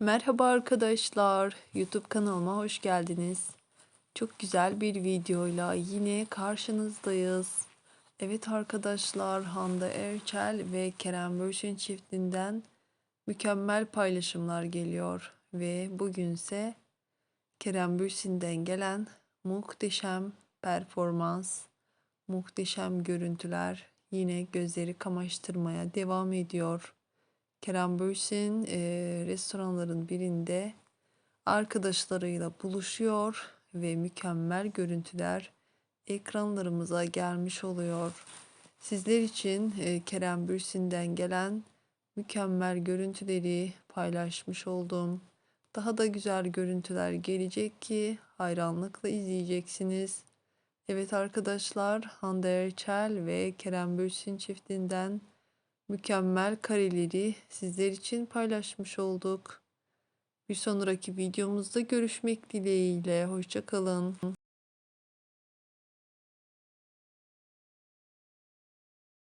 Merhaba arkadaşlar. YouTube kanalıma hoş geldiniz. Çok güzel bir videoyla yine karşınızdayız. Evet arkadaşlar Hande Erçel ve Kerem Bürsin çiftinden mükemmel paylaşımlar geliyor. Ve bugünse Kerem Bürsin'den gelen muhteşem performans, muhteşem görüntüler yine gözleri kamaştırmaya devam ediyor. Kerem Bürsin e, restoranların birinde arkadaşlarıyla buluşuyor ve mükemmel görüntüler ekranlarımıza gelmiş oluyor. Sizler için e, Kerem Bürsin'den gelen mükemmel görüntüleri paylaşmış oldum. Daha da güzel görüntüler gelecek ki hayranlıkla izleyeceksiniz. Evet arkadaşlar Hande Erçel ve Kerem Bürsin çiftinden mükemmel kareleri sizler için paylaşmış olduk. Bir sonraki videomuzda görüşmek dileğiyle. Hoşçakalın.